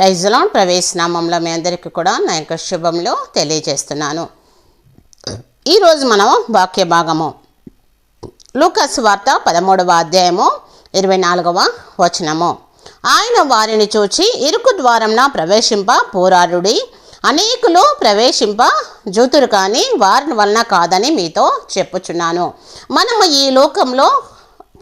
ప్రైజ్లో ప్రవేశనామంలో మీ అందరికీ కూడా నా యొక్క శుభంలో తెలియజేస్తున్నాను. ఈరోజు మనం వాక్య భాగము. లూకస్ వార్త పదమూడవ అధ్యాయము ఇరవై నాలుగవ వచనము. ఆయన వారిని చూచి ఇరుకు ద్వారంన ప్రవేశింప పోరాడుడి. అనేకులు ప్రవేశింప జూతురు కానీ వారి వలన కాదని మీతో చెప్పుచున్నాను. మనము ఈ లోకంలో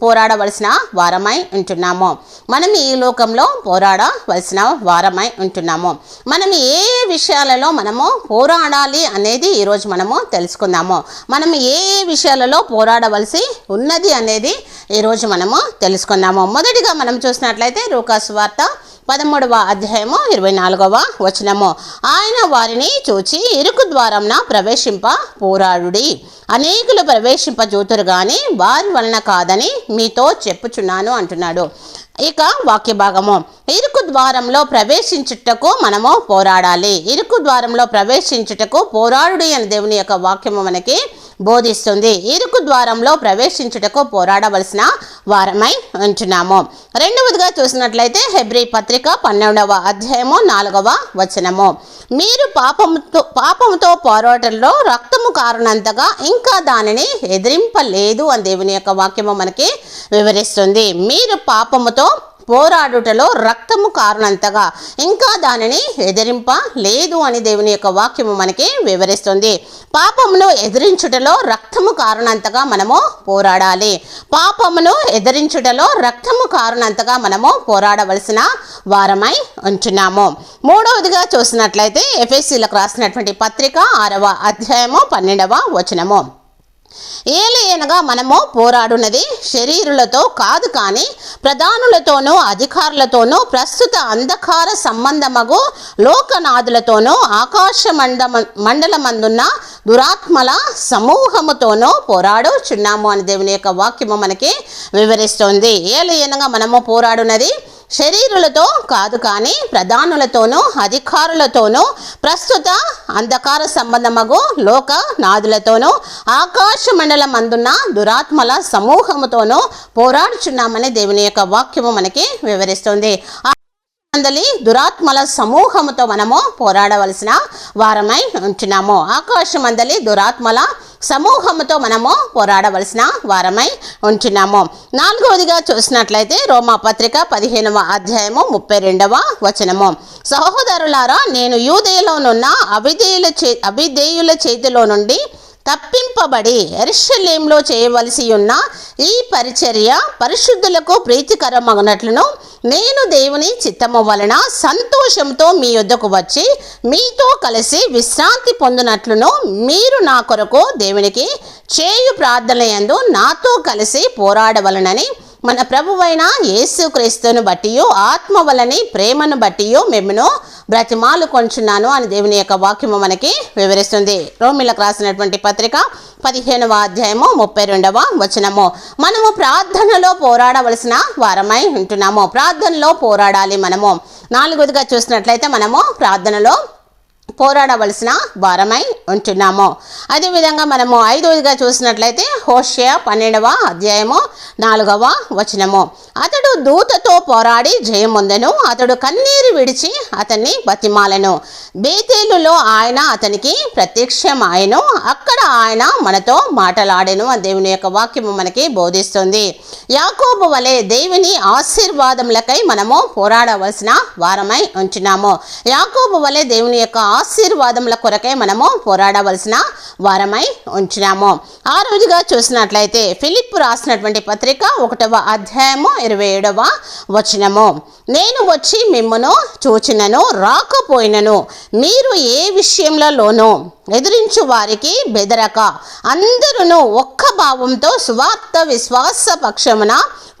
పోరాడవలసిన వారమై ఉంటున్నాము. మనం ఈ లోకంలో పోరాడవలసిన వారమై ఉంటున్నాము. మనం ఏ విషయాలలో మనము పోరాడాలి అనేది ఈరోజు మనము తెలుసుకుందాము. మనం ఏ ఏ విషయాలలో పోరాడవలసి ఉన్నది అనేది ఈరోజు మనము తెలుసుకుందాము. మొదటిగా మనం చూసినట్లయితే రూకాసు వార్త పదమూడవ అధ్యాయము ఇరవై నాలుగవ వచనము. ఆయన వారిని చూచి ఇరుకు ద్వారంన ప్రవేశింప పోరాడుడి. అనేకులు ప్రవేశింప చూతురు కానీ వారి వలన కాదని మీతో చెప్పుచున్నాను అంటున్నాడు. ఇక వాక్య భాగము. ఇరుకు ద్వారంలో ప్రవేశించుటకు మనము పోరాడాలి. ఇరుకు ద్వారంలో ప్రవేశించుటకు పోరాడుడి అని దేవుని యొక్క వాక్యము మనకి బోధిస్తుంది. ఇరుకు ద్వారంలో ప్రవేశించుటకు పోరాడవలసిన వారమై ఉంటున్నాము. రెండవదిగా చూసినట్లయితే హెబ్రి పత్రిక పన్నెండవ అధ్యాయము నాలుగవ వచనము. మీరు పాపముతో పాపముతో పోరాటంలో రక్తము కారణంతగా ఇంకా దానిని ఎదిరింపలేదు అని దేవుని యొక్క వాక్యము మనకి వివరిస్తుంది. మీరు పాపముతో పోరాడుటలో రక్తము కారణంతగా. ఇంకా దానిని ఎదిరింప లేదు అని దేవుని యొక్క వాక్యము మనకి వివరిస్తుంది. పాపమును ఎదిరించుటలో రక్తము కారణంతగా మనము పోరాడాలి. పాపమును ఎదిరించుటలో రక్తము కారణంతగా మనము పోరాడవలసిన వారమై ఉంటున్నాము. మూడవదిగా చూసినట్లయితే ఎఫ్ఎస్సీలకు రాసినటువంటి పత్రిక ఆరవ అధ్యాయము పన్నెండవ వచనము. ఏలయనగా మనము పోరాడున్నది శరీరులతో కాదు కానీ ప్రధానులతోనూ అధికారులతోనూ ప్రస్తుత అంధకార సంబంధమగు లోకనాథులతోనూ ఆకాశ మండ మండలమందున్న దురాత్మల సమూహముతోనూ పోరాడుచున్నాము అని దేవుని యొక్క వాక్యము మనకి వివరిస్తుంది. ఏలయనగా మనము పోరాడున్నది శరీరులతో కాదు కానీ ప్రధానులతోనూ అధికారులతోనూ ప్రస్తుత అంధకార సంబంధమగు లోక నాదులతోనూ ఆకాశ మండలం అందున్న దురాత్మల సమూహముతోనూ పోరాడుచున్నామని దేవుని యొక్క వాక్యము మనకి వివరిస్తుంది. మందలి దురాత్మల సమూహముతో మనము పోరాడవలసిన వారమై ఉంటున్నాము. ఆకాశమందలి దురాత్మల సమూహముతో మనము పోరాడవలసిన వారమై ఉంటున్నాము. నాలుగవదిగా చూసినట్లయితే రోమా పత్రిక పదిహేనవ అధ్యాయము ముప్పై రెండవ వచనము. సహోదరులారా నేను యూదేలోనున్న అవిధేయుల చే అవిధేయుల చేతిలో నుండి తప్పింపబడి ఎరుషలేంలో చేయవలసి ఉన్న ఈ పరిచర్య పరిశుద్ధులకు ప్రీతికరమగినట్లును నేను దేవుని చిత్తము వలన సంతోషంతో మీ యొద్దకు వచ్చి మీతో కలిసి విశ్రాంతి పొందినట్లును మీరు నా కొరకు దేవునికి చేయు ప్రార్థనయందు నాతో కలిసి పోరాడవలనని మన ప్రభువైన యేసుక్రీస్తును బట్టి ఆత్మ వలని ప్రేమను బట్టి మేమును బ్రతిమాలు కొంచున్నాను అని దేవుని యొక్క వాక్యము మనకి వివరిస్తుంది. రోమిలకు రాసినటువంటి పత్రిక పదిహేనవ అధ్యాయము ముప్పై రెండవ వచనము. మనము ప్రార్థనలో పోరాడవలసిన వారమై ఉంటున్నాము. ప్రార్థనలో పోరాడాలి మనము. నాలుగోదిగా చూసినట్లయితే మనము ప్రార్థనలో పోరాడవలసిన వారమై ఉంటున్నాము. అదేవిధంగా మనము ఐదవదిగా చూసినట్లయితే హోషయ పన్నెండవ అధ్యాయము నాలుగవ వచనము. అతడు దూతతో పోరాడి జయముందెను. అతడు కన్నీరు విడిచి అతన్ని బతిమాలను. బేతేలులో ఆయన అతనికి ప్రత్యక్షమాయను. అక్కడ ఆయన మనతో మాటలాడెను ఆ దేవుని యొక్క వాక్యము మనకి బోధిస్తుంది. యాకోబు వలె దేవుని ఆశీర్వాదములకై మనము పోరాడవలసిన వారమై ఉంచున్నాము యాకోబు వలె దేవుని యొక్క ఆశీర్వాదముల కొరకై మనము పోరాడవలసిన వారమై ఉంచినాము. ఆ రోజుగా చూసినట్లయితే ఫిలిప్ రాసినటువంటి పత్రిక ఒకటవ అధ్యాయము ఇరవై ఏడవ వచనము. నేను వచ్చి మిమ్మను చూచినను రాకపోయినను మీరు ఏ విషయంలోనూ ఎదిరించు వారికి బెదరక. అందరూ ఒక్క భావంతో స్వార్థ విశ్వాస పక్షమున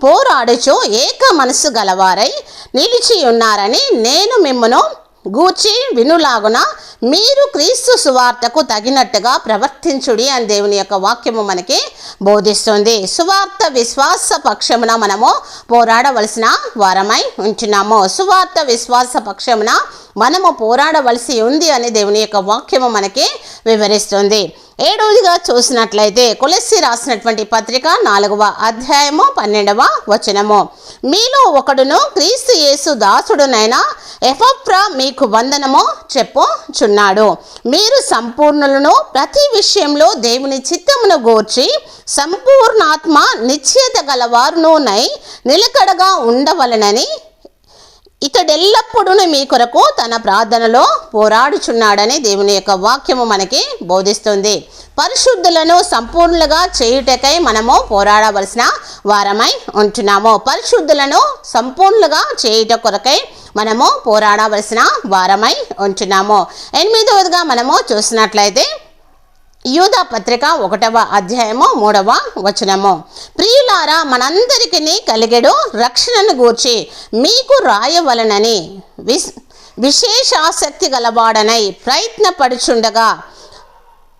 పోరాడుచు ఏక మనసు గలవారై నిలిచి ఉన్నారని నేను మిమ్మను గూర్చి వినులాగున మీరు క్రీస్తు సువార్తకు తగినట్టుగా ప్రవర్తించుడి అని దేవుని యొక్క వాక్యము మనకి బోధిస్తుంది. సువార్త విశ్వాస పక్షమున మనము పోరాడవలసిన వారమై ఉంటున్నాము. సువార్త విశ్వాస పక్షమున మనము పోరాడవలసి ఉంది అని దేవుని యొక్క వాక్యము మనకి వివరిస్తుంది. ఏడవదిగా చూసినట్లయితే కులసి రాసినటువంటి పత్రిక నాలుగవ అధ్యాయము పన్నెండవ వచనము. మీలో ఒకడును క్రీస్తు యేసు దాసుడునైన ఎఫప్రా మీకు వందనము చెప్పుచున్నాడు. మీరు సంపూర్ణులను ప్రతి విషయంలో దేవుని చిత్తమును గూర్చి సంపూర్ణాత్మ నిశ్చేత గలవారునునై నిలకడగా ఉండవలనని ఇతడెల్లప్పుడూ మీ కొరకు తన ప్రార్థనలో పోరాడుచున్నాడని దేవుని యొక్క వాక్యము మనకి బోధిస్తుంది. పరిశుద్ధులను సంపూర్ణులుగా చేయుటకై మనము పోరాడవలసిన వారమై ఉంటున్నాము. పరిశుద్ధులను సంపూర్ణులుగా చేయుట కొరకై మనము పోరాడవలసిన వారమై ఉంటున్నాము. ఎనిమిదవదిగా మనము చూసినట్లయితే యూదా పత్రిక ఒకటవ అధ్యాయము మూడవ వచనము. ప్రియులారా మనందరికీ కలిగెడు రక్షణను గూర్చి మీకు రాయవలనని విశ్ విశేష ఆసక్తి గలవాడనై ప్రయత్నపడుచుండగా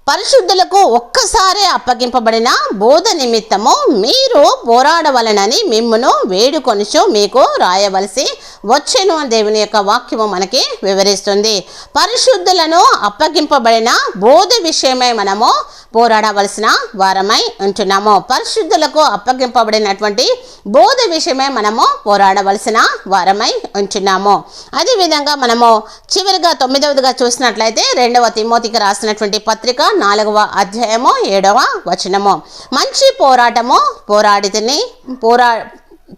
పరిశుద్ధులకు ఒక్కసారే అప్పగింపబడిన బోధ నిమిత్తము మీరు పోరాడవలనని మిమ్మను వేడుకొనిచు మీకు రాయవలసి వచ్చెను అని దేవుని యొక్క వాక్యము మనకి వివరిస్తుంది. పరిశుద్ధులను అప్పగింపబడిన బోధ విషయమై మనము పోరాడవలసిన వారమై ఉంటున్నాము. పరిశుద్ధులకు అప్పగింపబడినటువంటి బోధ విషయమై మనము పోరాడవలసిన వారమై ఉంటున్నాము. అదేవిధంగా మనము చివరిగా తొమ్మిదవదిగా చూసినట్లయితే రెండవ తిమోతికి రాసినటువంటి పత్రిక నాలుగవ అధ్యాయము ఏడవ వచనము. మంచి పోరాటము పోరాడితిని పోరా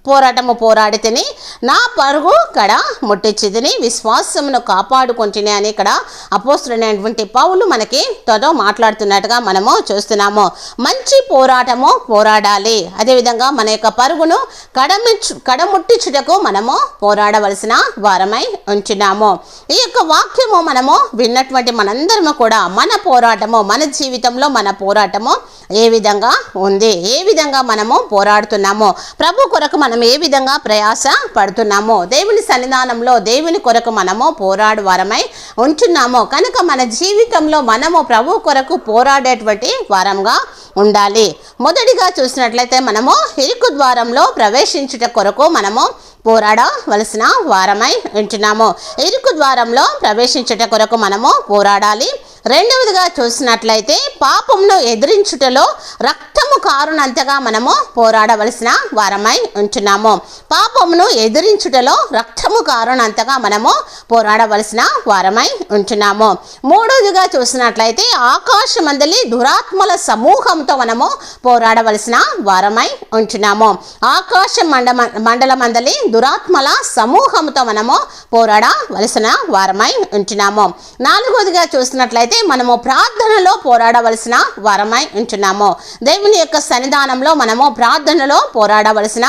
పోరాటము పోరాడితేని. నా పరుగు కడ ముట్టించిదిని విశ్వాసమును కాపాడుకుంటుని అని ఇక్కడ అపోస్తుడైనటువంటి పౌలు మనకి త్వరలో మాట్లాడుతున్నట్టుగా మనము చూస్తున్నాము. మంచి పోరాటము పోరాడాలి. అదేవిధంగా మన యొక్క పరుగును కడమిచ్చు కడముట్టించుటకు మనము పోరాడవలసిన వారమై ఉంచున్నాము ఈ యొక్క వాక్యము మనము విన్నటువంటి మనందరము కూడా మన పోరాటము మన జీవితంలో మన పోరాటము ఏ విధంగా ఉంది? ఏ విధంగా మనము పోరాడుతున్నాము? ప్రభు కొరకు మనం ఏ విధంగా ప్రయాస పడుతున్నాము దేవుని సన్నిధానంలో దేవుని కొరకు మనము పోరాడు వారమై ఉంటున్నాము కనుక మన జీవితంలో మనము ప్రభు కొరకు పోరాడేటువంటి వారంగా ఉండాలి. మొదటిగా చూసినట్లయితే మనము ఇరుకు ద్వారంలో ప్రవేశించుట కొరకు మనము పోరాడవలసిన వారమై ఉంటున్నాము. ఇరుకు ద్వారంలో ప్రవేశించుట కొరకు మనము పోరాడాలి. రెండవదిగా చూసినట్లయితే పాపమును ఎదిరించుటలో రక్తము కారునంతగా మనము పోరాడవలసిన వారమై ఉంటున్నాము. పాపమును ఎదిరించుటలో రక్తము కారునంతగా మనము పోరాడవలసిన వారమై ఉంటున్నాము. మూడవదిగా చూసినట్లయితే ఆకాశమందలి దురాత్మల సమూహంతో మనము పోరాడవలసిన వారమై ఉంటున్నాము. ఆకాశ మండ మండలమందలి దురాత్మల సమూహంతో మనము పోరాడవలసిన వారమై ఉంటున్నాము. నాలుగవదిగా చూసినట్లయితే అయితే మనము ప్రార్థనలో పోరాడవలసిన వారమై ఉంటున్నాము. దేవుని యొక్క సన్నిధానంలో మనము ప్రార్థనలో పోరాడవలసిన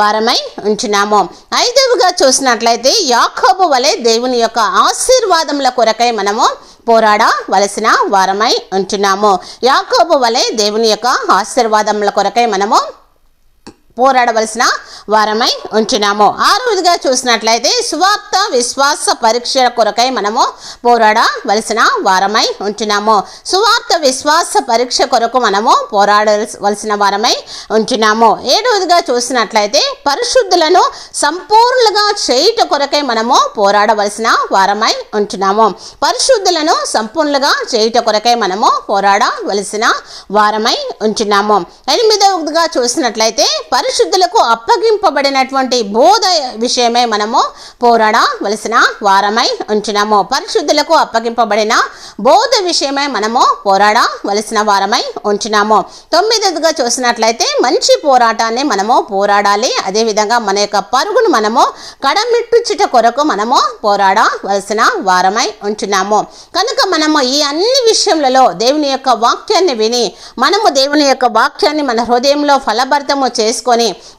వారమై ఉంటున్నాము. ఐదవగా చూసినట్లయితే యాకోబు వలె దేవుని యొక్క ఆశీర్వాదముల కొరకై మనము పోరాడవలసిన వారమై ఉంటున్నాము. యాకోబు వలె దేవుని యొక్క ఆశీర్వాదముల కొరకై మనము పోరాడవలసిన వారమై ఉంచినాము ఆరోదిగా చూసినట్లయితే సువార్త విశ్వాస పరీక్షల కొరకై మనము పోరాడవలసిన వారమై ఉంచినాము సువార్త విశ్వాస పరీక్ష కొరకు మనము పోరాడవలసిన వారమై ఉంచినాము ఏడవదిగా చూసినట్లయితే పరిశుద్ధులను సంపూర్ణంగా చేయుట కొరకై మనము పోరాడవలసిన వారమై ఉంచినాము పరిశుద్ధులను సంపూర్ణంగా చేయుట కొరకై మనము పోరాడవలసిన వారమై ఉంచినాము ఎనిమిదవదిగా చూసినట్లయితే పరిశుద్ధులకు అప్పగింపబడినటువంటి బోధ విషయమే మనము పోరాడవలసిన వారమై ఉంచినాము. పరిశుద్ధులకు అప్పగింపబడిన బోధ విషయమై మనము పోరాడవలసిన వారమై ఉంచున్నాము తొమ్మిదిగా చూసినట్లయితే మంచి పోరాటాన్ని మనము పోరాడాలి. అదేవిధంగా మన యొక్క పరుగును మనము కడమిట్టుచుట కొరకు మనము పోరాడవలసిన వారమై ఉంచున్నాము కనుక మనము ఈ అన్ని విషయములలో దేవుని యొక్క వాక్యాన్ని విని మనము దేవుని యొక్క వాక్యాన్ని మన హృదయంలో ఫలభర్తము చేసుకొని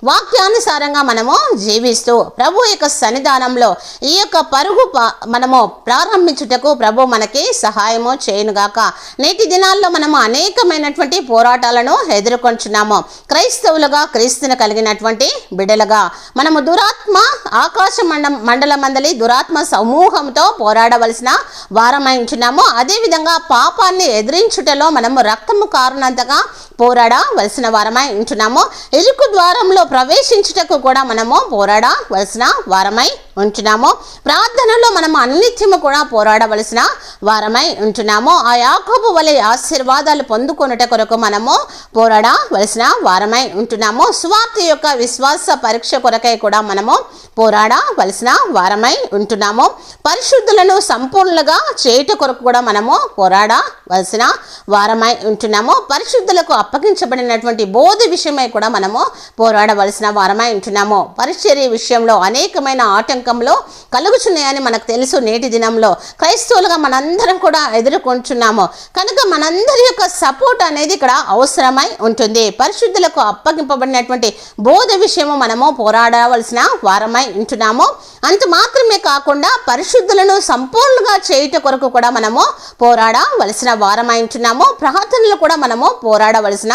వాక్యానుసారంగా మనము జీవిస్తూ ప్రభు యొక్క సన్నిధానంలో ఈ యొక్క పరుగు మనము ప్రారంభించుటకు ప్రభు మనకి సహాయము చేయనుగాక. నేటి దినాల్లో మనము అనేకమైనటువంటి పోరాటాలను ఎదుర్కొంటున్నాము. క్రైస్తవులుగా క్రీస్తుని కలిగినటువంటి బిడలుగా మనము దురాత్మ ఆకాశ మండ మండల మందలి దురాత్మ సమూహంతో పోరాడవలసిన వారమైంచున్నాము అదేవిధంగా పాపాన్ని ఎదిరించుటలో మనము రక్తము కారణంతగా పోరాడవలసిన వారమై ఉంటున్నాము. ఇరుకు ద్వారంలో ప్రవేశించుటకు కూడా మనము పోరాడవలసిన వారమై ఉంటున్నాము ప్రార్థనలో మనం అన్నిత్యము కూడా పోరాడవలసిన వారమై ఉంటున్నాము. ఆ యాకోబు వలె ఆశీర్వాదాలు పొందుకొనుట కొరకు మనము పోరాడవలసిన వారమై ఉంటున్నాము. స్వార్థ యొక్క విశ్వాస పరీక్ష కొరకై కూడా మనము పోరాడవలసిన వారమై ఉంటున్నాము. పరిశుద్ధులను సంపూర్ణంగా చేయుట కొరకు కూడా మనము పోరాడవలసిన వారమై ఉంటున్నాము. పరిశుద్ధులకు అప్పగించబడినటువంటి బోధ విషయమై కూడా మనము పోరాడవలసిన వారమై ఉంటున్నాము. పరిచర్య విషయంలో అనేకమైన ఆటంకంలో కలుగుచున్నాయని మనకు తెలుసు నేటి దినంలో. క్రైస్తవులుగా మనందరం కూడా ఎదుర్కొంటున్నాము. కనుక మనందరి యొక్క సపోర్ట్ అనేది ఇక్కడ అవసరమై ఉంటుంది. పరిశుద్ధులకు అప్పగింపబడినటువంటి బోధ విషయము మనము పోరాడవలసిన వారమై ఉంటున్నాము. అంత మాత్రమే కాకుండా పరిశుద్ధులను సంపూర్ణంగా చేయుట కొరకు కూడా మనము పోరాడవలసిన వారమై ఉంటున్నాము. ప్రార్థనలు కూడా మనము పోరాడవలసిన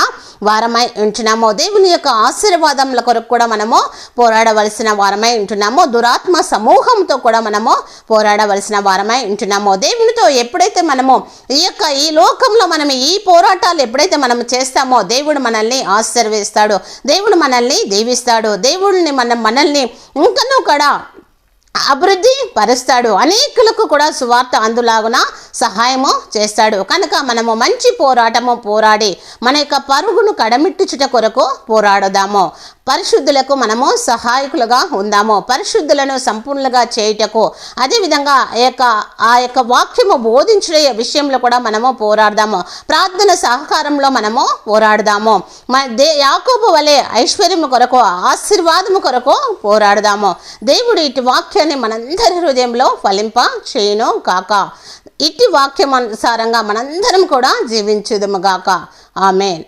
వారమై ఉంటున్నాము. దేవుని యొక్క ఆశీర్వాదముల కొరకు కూడా మనము పోరాడవలసిన వారమై ఉంటున్నాము. దురాత్మ సమూహంతో కూడా మనము పోరాడవలసిన వారమై ఉంటున్నాము. దేవునితో ఎప్పుడైతే మనము ఈ యొక్క ఈ లోకంలో మనం ఈ పోరాటాలు ఎప్పుడైతే మనం చేస్తామో దేవుడు మనల్ని ఆశీర్వదిస్తాడు. దేవుడు మనల్ని దీవిస్తాడు. దేవుడిని మనం మనల్ని ఇంకనూ కూడా అభివృద్ధి పరుస్తాడు. అనేకులకు కూడా సువార్త అందులాగున సహాయము చేస్తాడు. కనుక మనము మంచి పోరాటము పోరాడి మన యొక్క పరుగును కడమిట్టుచుట కొరకు పోరాడదాము. పరిశుద్ధులకు మనము సహాయకులుగా ఉందాము. పరిశుద్ధులను సంపూర్ణంగా చేయుటకు అదేవిధంగా ఆ యొక్క ఆ యొక్క వాక్యము బోధించిన విషయంలో కూడా మనము పోరాడదాము. ప్రార్థన సహకారంలో మనము పోరాడదాము. మన దే యాకోబు వలె ఐశ్వర్యము కొరకు ఆశీర్వాదము కొరకు పోరాడదాము. దేవుడు ఇటు వాక్యాన్ని మనందరి హృదయంలో ఫలింప చేయను కాక. ఇట్టి వాక్యం అనుసారంగా మనందరం కూడా జీవించుదముగాక ఆమెన్.